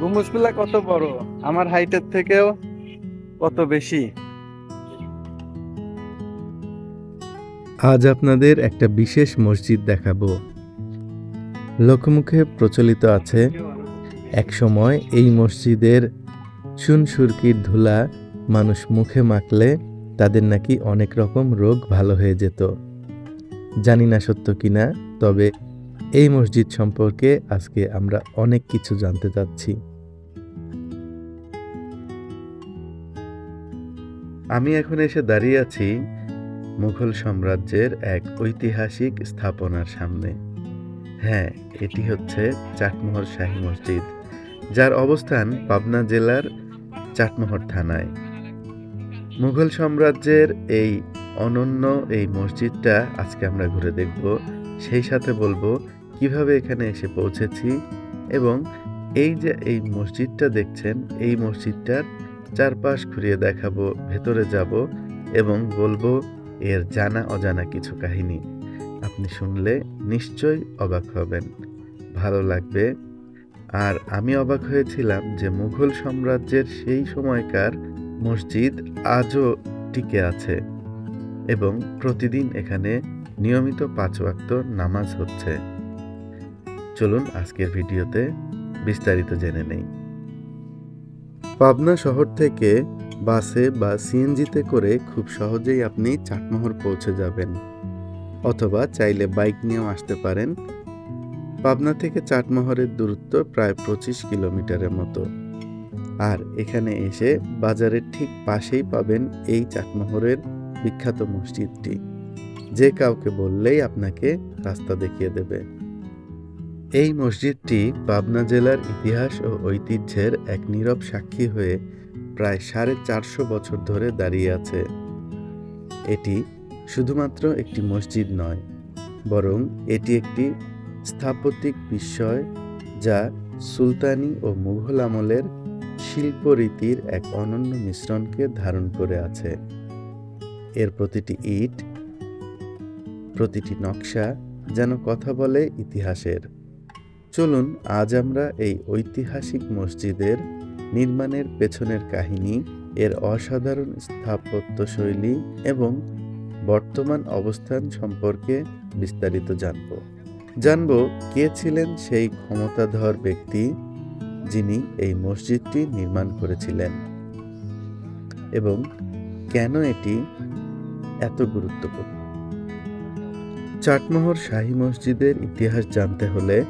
গম্বুজগুলা কত বড়? আমার হাইটের থেকেও কত বেশি? আজ আপনাদের একটা বিশেষ মসজিদ দেখাবো। লোকমুখে প্রচলিত আছে একসময় এই মসজিদের সুনসুরকির ধুলা মানুষ মুখে মাখলে তাদের নাকি অনেক রকম রোগ ভালো হয়ে যেত। জানি না সত্য কিনা, তবে এই মসজিদ সম্পর্কে আজকে আমরা অনেক কিছু জানতে চাচ্ছি। আমি এখন এসে দাঁড়িয়ে আছি মুঘল সাম্রাজ্যের এক ঐতিহাসিক স্থাপনার সামনে। হ্যাঁ এটি হচ্ছে চাটমোহর শাহী মসজিদ, যার অবস্থান পাবনা জেলার চাটমোহর থানায়। মুঘল সাম্রাজ্যের এই অনন্য এই মসজিদটা আজকে আমরা ঘুরে দেখব, সেই সাথে বলব কীভাবে এখানে এসে পৌঁছেছি এবং এই যে এই মসজিদটা দেখছেন, এই মসজিদটার চারপাশ ঘুরিয়ে দেখাবো, ভেতরে যাব এবং বলব এর জানা অজানা কিছু কাহিনী। আপনি শুনলে নিশ্চয়ই অবাক হবেন। ভালো লাগবে। আর আমি অবাক হয়েছিলাম যে মুঘল সাম্রাজ্যের সেই সময়কার মসজিদ আজও টিকে আছে এবং প্রতিদিন এখানে নিয়মিত পাঁচ ওয়াক্ত নামাজ হচ্ছে। চলুন আজকের ভিডিওতে বিস্তারিত জেনে নেই। পাবনা শহর থেকে বাসে বা সিএনজিতে করে খুব সহজেই আপনি চাটমোহর পৌঁছে যাবেন, অথবা চাইলে বাইক নিয়েও আসতে পারেন। পাবনা থেকে চাটমোহরের দূরত্ব প্রায় পঁচিশ কিলোমিটারের মতো। আর এখানে এসে বাজারের ঠিক পাশেই পাবেন এই চাটমোহরের বিখ্যাত মসজিদটি। যে কাউকে বললেই আপনাকে রাস্তা দেখিয়ে দেবে। এই মসজিদটি পাবনা জেলার ইতিহাস ও ঐতিহ্যের এক নীরব সাক্ষী হয়ে প্রায় সাড়ে চারশো বছর ধরে দাঁড়িয়ে আছে। এটি শুধুমাত্র একটি মসজিদ নয়, বরং এটি একটি স্থাপত্যিক বিস্ময় যা সুলতানি ও মুঘল আমলের শিল্পরীতির এক অনন্য মিশ্রণকে ধারণ করে আছে। এর প্রতিটি ইট, প্রতিটি নকশা যেন কথা বলে ইতিহাসের। চলুন আজ আমরা এই ঐতিহাসিক মসজিদের নির্মাণের পেছনের কাহিনী, এর অসাধারণ স্থাপত্য শৈলী এবং বর্তমান অবস্থান সম্পর্কে বিস্তারিত জানব। জানব কে ছিলেন সেই ক্ষমতাধর ব্যক্তি যিনি এই মসজিদটি নির্মাণ করেছিলেন এবং কেন এটি এত গুরুত্বপূর্ণ? চাটমোহর শাহী মসজিদের ইতিহাস জানতে হলে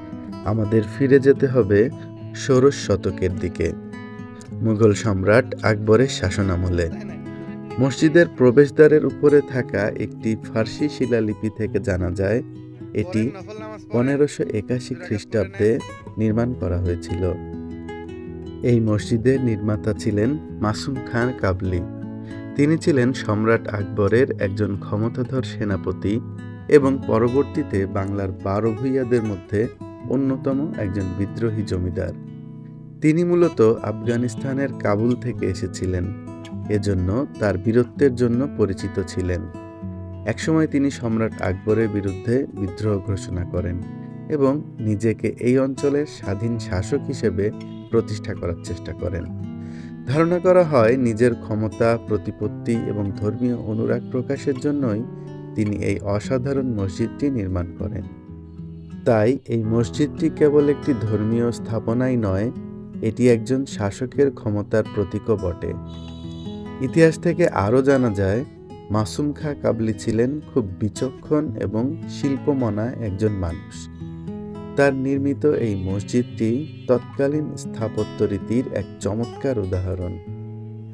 আমাদের ফিরে যেতে হবে ষোড়শ শতকের দিকে। মুঘল সম্রাট আকবরের শাসনামলে। মসজিদের প্রবেশদ্বারের উপরে থাকা একটি ফার্সি শিলালিপি থেকে জানা যায়, এটি পনেরোশো একাশি খ্রিস্টাব্দে নির্মাণ করা হয়েছিল। এই মসজিদের নির্মাতা ছিলেন মাসুম খান কাবলি। তিনি ছিলেন সম্রাট আকবরের একজন ক্ষমতাধর সেনাপতি এবং পরবর্তীতে বাংলার বারো ভূঁইয়াদের মধ্যে অন্যতম একজন বিদ্রোহী জমিদার। তিনি মূলত আফগানিস্তানের কাবুল থেকে এসেছিলেন। এজন্য তার বীরত্বের জন্য পরিচিত ছিলেন। একসময় তিনি সম্রাট আকবরের বিরুদ্ধে বিদ্রোহ ঘোষণা করেন এবং নিজেকে এই অঞ্চলের স্বাধীন শাসক হিসেবে প্রতিষ্ঠা করার চেষ্টা করেন। ধারণা করা হয়, নিজের ক্ষমতা, প্রতিপত্তি এবং ধর্মীয় অনুরাগ প্রকাশের জন্যই তিনি এই অসাধারণ মসজিদটি নির্মাণ করেন। তাই এই মসজিদটি কেবল একটি ধর্মীয় স্থাপনাই নয়, এটি একজন শাসকের ক্ষমতার প্রতীকও বটে। ইতিহাস থেকে আরও জানা যায়, মাসুম খা কাবলি ছিলেন খুব বিচক্ষণ এবং শিল্পমনা একজন মানুষ। তার নির্মিত এই মসজিদটি তৎকালীন স্থাপত্য রীতির এক চমৎকার উদাহরণ।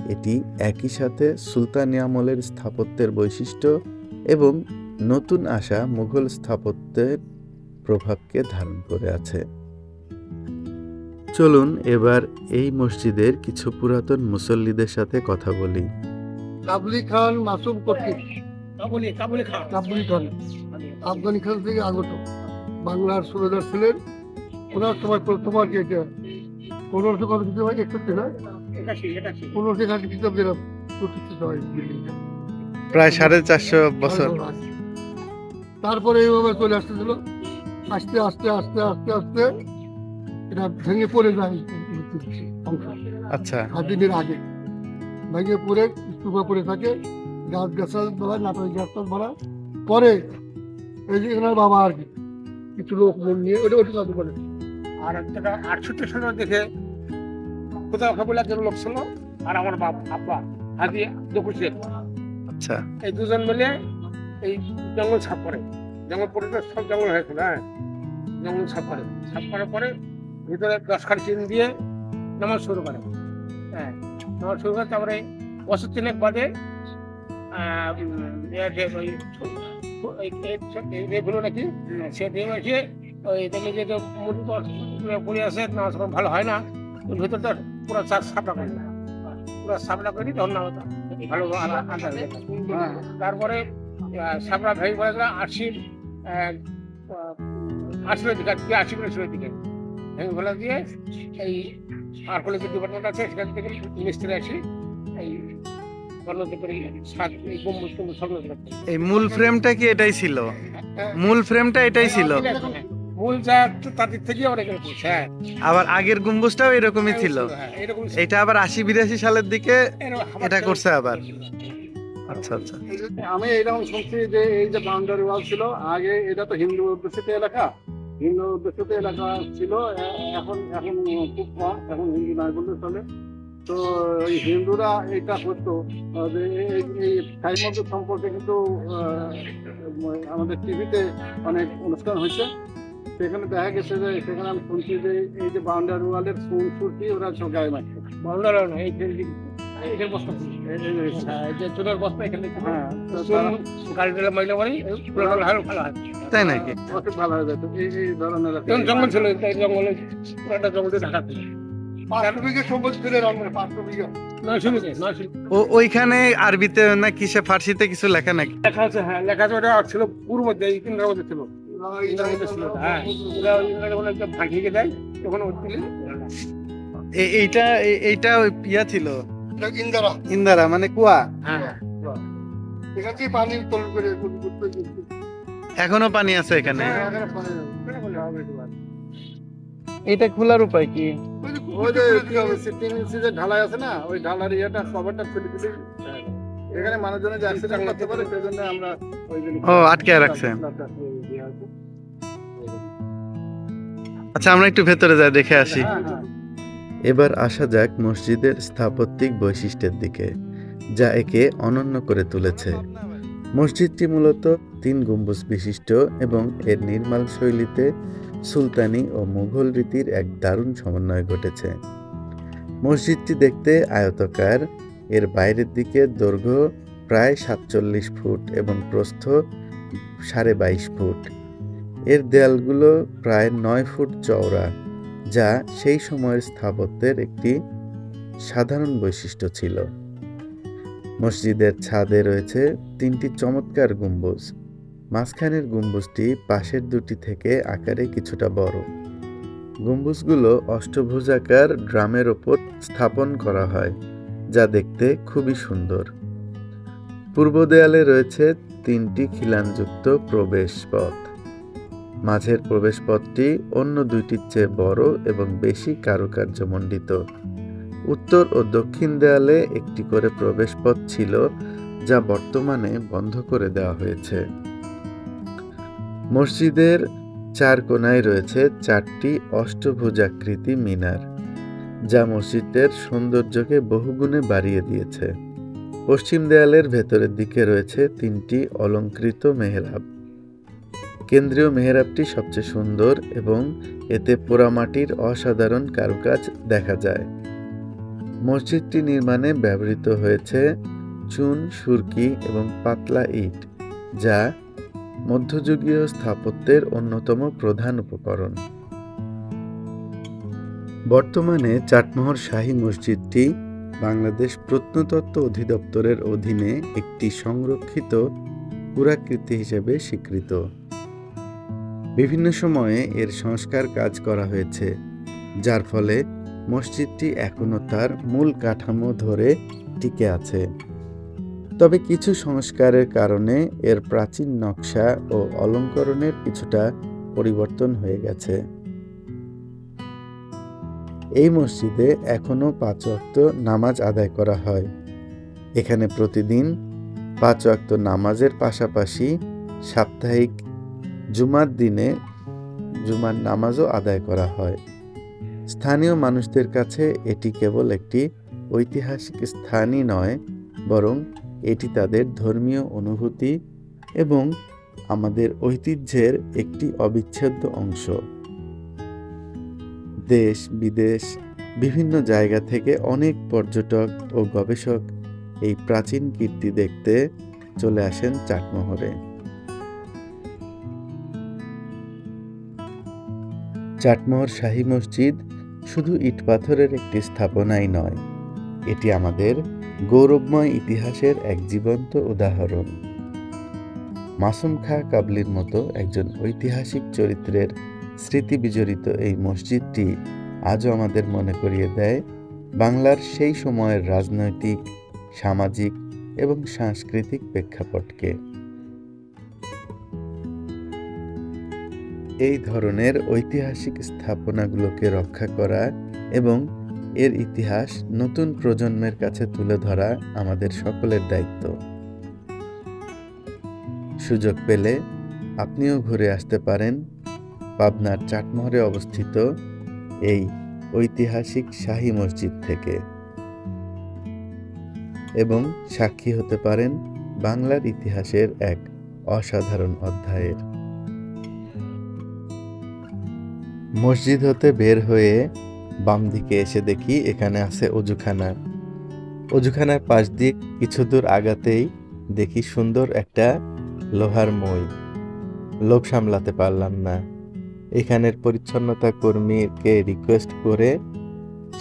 এটি একই সাথে সুলতানি আমলের স্থাপত্যের বৈশিষ্ট্য এবং নতুন আসা মুঘল স্থাপত্যের প্রভাবকে ধারণ করে আছে। চলুন এবার এই মসজিদের কিছু পুরাতন মুসল্লিদের সাথে কথা বলি। কাবলি খান মাসুম কর্তৃক। কাবুলি কাবুলি খান। কাবলি খান। আফগানিস্তান থেকে আগত। বাংলার সুবেদার ছিলেন। ওনার সময় প্রথম আর কি এটা। পনেরোশো কত কিছু হয়? একষট্টি না? পনেরোশো একাশি খ্রিস্টাব্দে এরা প্রতিষ্ঠিত হয় প্রায় সাড়ে চারশো বছর। তারপরে এইভাবে চলে আসতেছিল। আস্তে আস্তে আস্তে আস্তে আস্তে এটা ভেঙে পড়ে যায় অংশ আচ্ছা। স্বাধীনের আগে। ভেঙে পড়ে স্তূপা পড়ে থাকে গাছ গাছাল বেলায় নাটক গাছ বেলা পরে এই যে এনার বাবা আর কি কিছু লোক মন নিয়ে ওটা ওটা জাদু করে। আর যেটা আটষট্টি সালে দেখে কোথাও খাবলে একজন লোক ছিল আর আমার বাপ আব্বা হাজি দকুশে। আচ্ছা। এই দুজন মিলে এই জঙ্গল সাফ করে। জঙ্গল পরিটা সব জঙ্গল হয়েছিল হ্যাঁ জঙ্গল সাফ করে সাফ করার পরে ভিতরে দশ খান চিন দিয়ে নামাজ শুরু করে হ্যাঁ নামাজ শুরু করে তারপরে বছর তিনেক বাদে ইয়ে এই নাকি সে দিয়ে এসে ওই দেখলে যে মুরগি পড়ে আছে নামাজ পড়া ভালো হয় না ওই ভিতরটা পুরো চার সাপটা করে পুরো সাপটা করে তখন নামাজ ভালো হ্যাঁ, তারপরে সাপড়া ভেঙে পড়ে গেল আশি আশির দিকে আশি বছরের দিকে। ফেলা দিয়ে এই আর্কোলজি ডিপার্টমেন্ট আছে সেখান থেকে মিস্ত্রি আসি। এই এই মূল ফ্রেমটা কি এটাই ছিল? হ্যাঁ, মূল ফ্রেমটা এটাই ছিল? মূল যা তাদের থেকে হ্যাঁ। আবার আগের গম্বুজটাও এরকমই ছিল। হ্যাঁ, এটা আবার আশি বিরাশি সালের দিকে এটা করছে আবার। আচ্ছা আচ্ছা। আমি এইরকম শুনছি যে এই যে বাউন্ডারি ওয়াল ছিল আগে এটা তো হিন্দু অধ্যুষিত এলাকা। হিন্দু অধ্যুষিত এলাকা ছিল এখন এখন খুব কম এখন হিন্দু নাই বললে চলে। তো হিন্দুরা এটা করতো। যে এই- সাই মন্দির সম্পর্কে কিন্তু আমাদের টিভিতে অনেক অনুষ্ঠান হয়েছে। সেখানে দেখা গেছে যে সেখানে আমি শুনছি যে এই যে বাউন্ডারি ওয়ালের সুন সুরটি ওরা সব গায়ে মারছে বাংলার না এই যে এখানে বস্তা ছিল। এই- হ্যাঁ, যে চুলের বস্তা এখানে হ্যাঁ। ভালো ভালো হয়। তাই নাকি? ভালো হয়ে যেত এই এই ধরনের জঙ্গল ছিল এই জঙ্গলে পুরোটা জঙ্গল দিয়ে ঢাকা ছিল ছিল ওইখানে আরবিতে না কিসে ফার্সিতে কিছু লেখা নাকি? লেখা আছে হ্যাঁ লেখা আছে ওটা ছিল পুরো মধ্যে এই মধ্যে ছিল। তিনটার মধ্যে ছিল ওটা, হ্যাঁ। ওরা ওই ইংরেজি বলে ভাঙিয়ে দেয় তখন ওই দিলে এইটা এইটা ওই ইয়া ছিল। ইন্দারা। ইন্দারা মানে কুয়া? হ্যাঁ এখান থেকে পানি তোল করে এখনও পানি আছে এখানে? হ্যাঁ। এটা খোলার উপায় কি? ওই যে। তিন ইঞ্চি ঢালাই আছে না ওই ঢালার ইয়েটা কভারটা খুলে দিলে এখানে মানুষজনের যে অ্যাক্সিডেন্ট করতে পারে সেই জন্য আমরা ওই ও, আটকে রাখছে। আচ্ছা আমরা একটু ভেতরে যাই দেখে আসি। হ্যাঁ, হ্যাঁ। এবার আসা যাক মসজিদের স্থাপত্যিক বৈশিষ্ট্যের দিকে, যা একে অনন্য করে তুলেছে। মসজিদটি মূলত তিন গম্বুজ বিশিষ্ট এবং এর নির্মাণ শৈলীতে সুলতানি ও মুঘল রীতির এক দারুণ সমন্বয় ঘটেছে। মসজিদটি দেখতে আয়তকার, এর বাইরের দিকে দৈর্ঘ্য প্রায় সাতচল্লিশ ফুট এবং প্রস্থ সাড়ে বাইশ ফুট। এর দেয়ালগুলো প্রায় নয় ফুট চওড়া। যা সেই সময়ের স্থাপত্যের একটি সাধারণ বৈশিষ্ট্য ছিল। মসজিদের ছাদে রয়েছে তিনটি চমৎকার গম্বুজ। মাঝখানের গম্বুজটি পাশের দুটি থেকে আকারে কিছুটা বড়। গম্বুজগুলো অষ্টভুজাকার ড্রামের ওপর স্থাপন করা হয়, যা দেখতে খুবই সুন্দর। পূর্ব দেয়ালে রয়েছে তিনটি খিলানযুক্ত প্রবেশ পথ মাঝের প্রবেশপথটি অন্য দুইটির চেয়ে বড় এবং বেশি কারুকার্যমণ্ডিত। উত্তর ও দক্ষিণ দেয়ালে একটি করে প্রবেশপথ ছিল, যা বর্তমানে বন্ধ করে দেওয়া হয়েছে। মসজিদের চার কোনায় রয়েছে চারটি অষ্টভুজাকৃতি মিনার, যা মসজিদের সৌন্দর্যকে বহুগুণে বাড়িয়ে দিয়েছে। পশ্চিম দেয়ালের ভেতরের দিকে রয়েছে তিনটি অলঙ্কৃত মেহরাব। কেন্দ্রীয় মেহরাবটি সবচেয়ে সুন্দর এবং এতে পোড়ামাটির অসাধারণ কারুকাজ দেখা যায়। মসজিদটি নির্মাণে ব্যবহৃত হয়েছে চুন, সুরকি এবং পাতলা ইট, যা মধ্যযুগীয় স্থাপত্যের অন্যতম প্রধান উপকরণ। বর্তমানে চাটমোহর শাহী মসজিদটি বাংলাদেশ প্রত্নতত্ত্ব অধিদপ্তরের অধীনে একটি সংরক্ষিত পুরাকৃতি হিসেবে স্বীকৃত। বিভিন্ন সময়ে এর সংস্কার কাজ করা হয়েছে, যার ফলে মসজিদটি এখনও তার মূল কাঠামো ধরে টিকে আছে। তবে কিছু সংস্কারের কারণে এর প্রাচীন নকশা ও অলঙ্করণের কিছুটা পরিবর্তন হয়ে গেছে। এই মসজিদে এখনও পাঁচ ওয়াক্ত নামাজ আদায় করা হয়। এখানে প্রতিদিন পাঁচ ওয়াক্ত নামাজের পাশাপাশি সাপ্তাহিক জুমার দিনে জুমার নামাজও আদায় করা হয়। স্থানীয় মানুষদের কাছে এটি কেবল একটি ঐতিহাসিক স্থানই নয়, বরং এটি তাদের ধর্মীয় অনুভূতি এবং আমাদের ঐতিহ্যের একটি অবিচ্ছেদ্য অংশ। দেশ, বিদেশ, বিভিন্ন জায়গা থেকে অনেক পর্যটক ও গবেষক এই প্রাচীন কীর্তি দেখতে চলে আসেন চাটমোহরে। চাটমোহর শাহী মসজিদ শুধু ইট পাথরের একটি স্থাপনাই নয়, এটি আমাদের গৌরবময় ইতিহাসের এক জীবন্ত উদাহরণ। মাসুম খা কাবলির মতো একজন ঐতিহাসিক চরিত্রের স্মৃতি বিজড়িত এই মসজিদটি আজও আমাদের মনে করিয়ে দেয় বাংলার সেই সময়ের রাজনৈতিক, সামাজিক এবং সাংস্কৃতিক প্রেক্ষাপটকে। এই ধরনের ঐতিহাসিক স্থাপনাগুলোকে রক্ষা করা এবং এর ইতিহাস নতুন প্রজন্মের কাছে তুলে ধরা আমাদের সকলের দায়িত্ব। সুযোগ পেলে আপনিও ঘুরে আসতে পারেন পাবনার চাটমোহরে অবস্থিত এই ঐতিহাসিক শাহী মসজিদ থেকে। এবং সাক্ষী হতে পারেন বাংলার ইতিহাসের এক অসাধারণ অধ্যায়ের। মসজিদ হতে বের হয়ে বাম দিকে এসে দেখি এখানে আছে অজুখানা। অজুখানার পাশ দিয়ে কিছু দূর আগাতেই দেখি সুন্দর একটা লোহার মই। লোভ সামলাতে পারলাম না। এখানের পরিচ্ছন্নতা কর্মীকে রিকোয়েস্ট করে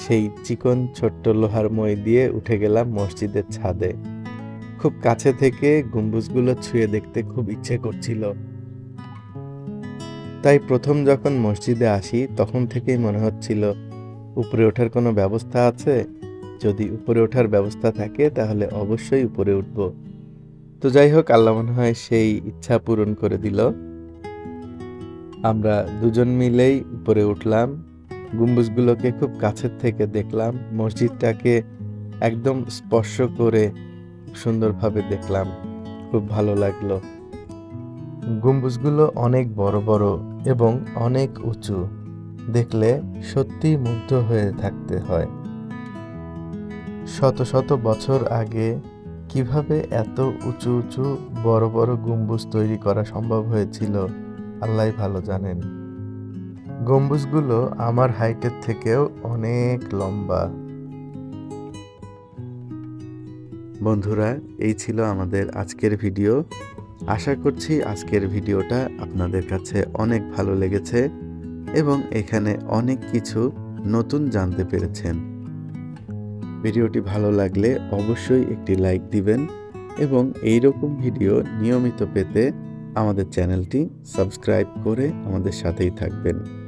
সেই চিকন ছোট্ট লোহার মই দিয়ে উঠে গেলাম মসজিদের ছাদে। খুব কাছে থেকে গম্বুজগুলো ছুঁয়ে দেখতে খুব ইচ্ছে করছিল। তাই প্রথম যখন মসজিদে আসি, তখন থেকেই মনে হচ্ছিল, উপরে ওঠার কোনো ব্যবস্থা আছে? যদি উপরে ওঠার ব্যবস্থা থাকে, তাহলে অবশ্যই উপরে উঠব। তো যাই হোক, আল্লাহ মনে হয় সেই ইচ্ছা পূরণ করে দিল। আমরা দুজন মিলেই উপরে উঠলাম। গম্বুজগুলোকে খুব কাছের থেকে দেখলাম। মসজিদটাকে একদম স্পর্শ করে সুন্দরভাবে দেখলাম। খুব ভালো লাগল। গম্বুজগুলো অনেক বড় বড় এবং অনেক উঁচু। দেখলে সত্যিই মুগ্ধ হয়ে থাকতে হয়। শত শত বছর আগে কীভাবে এত উঁচু উঁচু বড় বড় গম্বুজ তৈরি করা সম্ভব হয়েছিল, আল্লাহ ভালো জানেন। গম্বুজগুলো আমার হাইটের থেকেও অনেক লম্বা। বন্ধুরা, এই ছিল আমাদের আজকের ভিডিও। আশা করছি আজকের ভিডিওটা আপনাদের কাছে অনেক ভালো লেগেছে এবং এখানে অনেক কিছু নতুন জানতে পেরেছেন। ভিডিওটি ভালো লাগলে অবশ্যই একটি লাইক দিবেন এবং এই রকম ভিডিও নিয়মিত পেতে আমাদের চ্যানেলটি সাবস্ক্রাইব করে আমাদের সাথেই থাকবেন।